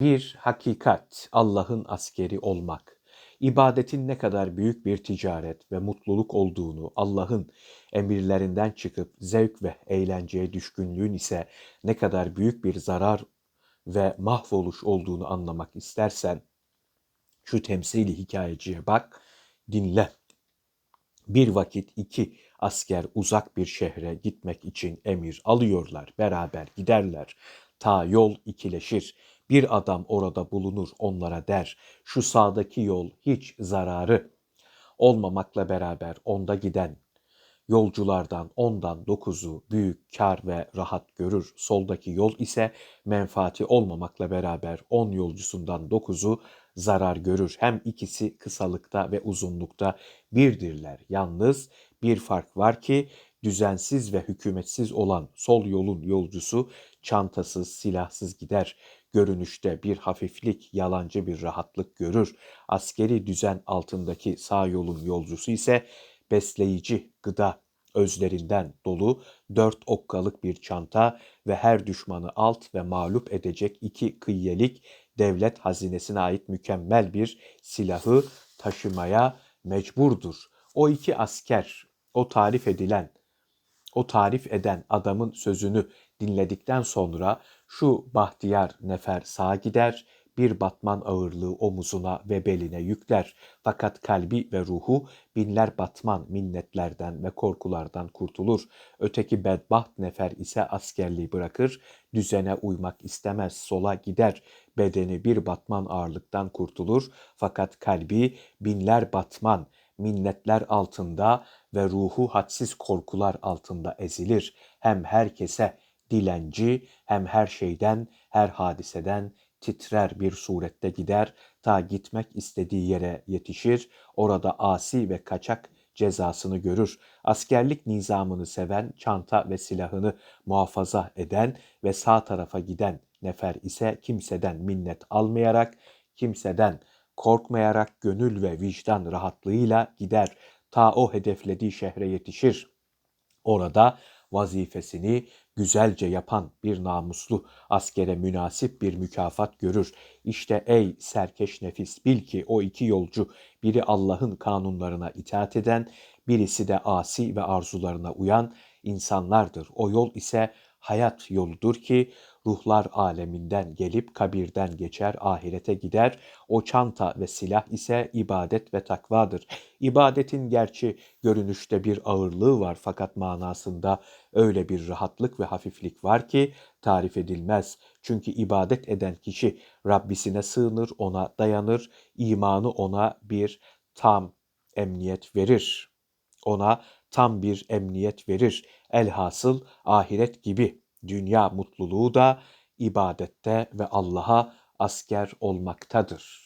Bir hakikat, Allah'ın askeri olmak. İbadetin ne kadar büyük bir ticaret ve mutluluk olduğunu, Allah'ın emirlerinden çıkıp zevk ve eğlenceye düşkünlüğün ise ne kadar büyük bir zarar ve mahvoluş olduğunu anlamak istersen şu temsili hikayeciye bak, dinle. Bir vakit iki asker uzak bir şehre gitmek için emir alıyorlar. Beraber giderler. Ta yol ikileşir. Bir adam orada bulunur onlara der. Şu sağdaki yol hiç zararı olmamakla beraber onda giden yolculardan ondan dokuzu büyük kar ve rahat görür. Soldaki yol ise menfaati olmamakla beraber on yolcusundan dokuzu zarar görür. Hem ikisi kısalıkta ve uzunlukta birdirler. Yalnız bir fark var ki düzensiz ve hükümetsiz olan sol yolun yolcusu çantasız, silahsız gider. Görünüşte bir hafiflik, yalancı bir rahatlık görür. Askeri düzen altındaki sağ yolun yolcusu ise besleyici gıda özlerinden dolu dört okkalık bir çanta ve her düşmanı alt ve mağlup edecek iki kıyyelik devlet hazinesine ait mükemmel bir silahı taşımaya mecburdur. O iki asker, o tarif edilen, o tarif eden adamın sözünü dinledikten sonra şu bahtiyar nefer sağa gider, bir batman ağırlığı omuzuna ve beline yükler. Fakat kalbi ve ruhu binler batman minnetlerden ve korkulardan kurtulur. Öteki bedbaht nefer ise askerliği bırakır, düzene uymak istemez, sola gider. Bedeni bir batman ağırlıktan kurtulur. Fakat kalbi binler batman, minnetler altında ve ruhu hadsiz korkular altında ezilir. Hem herkese dilenci hem her şeyden, her hadiseden titrer bir surette gider, ta gitmek istediği yere yetişir, orada asi ve kaçak cezasını görür. Askerlik nizamını seven, çanta ve silahını muhafaza eden ve sağ tarafa giden nefer ise kimseden minnet almayarak, kimseden korkmayarak gönül ve vicdan rahatlığıyla gider. Ta o hedeflediği şehre yetişir. Orada vazifesini güzelce yapan bir namuslu askere münasip bir mükafat görür. İşte ey serkeş nefis bil ki o iki yolcu biri Allah'ın kanunlarına itaat eden, birisi de asi ve arzularına uyan insanlardır. O yol ise hayat yoludur ki ruhlar aleminden gelip kabirden geçer, ahirete gider. O çanta ve silah ise ibadet ve takvadır. İbadetin gerçi görünüşte bir ağırlığı var fakat manasında öyle bir rahatlık ve hafiflik var ki tarif edilmez. Çünkü ibadet eden kişi Rabbisine sığınır, ona dayanır, imanı ona bir tam emniyet verir. Ona tam bir emniyet verir. Elhasıl ahiret gibi dünya mutluluğu da ibadette ve Allah'a asker olmaktadır.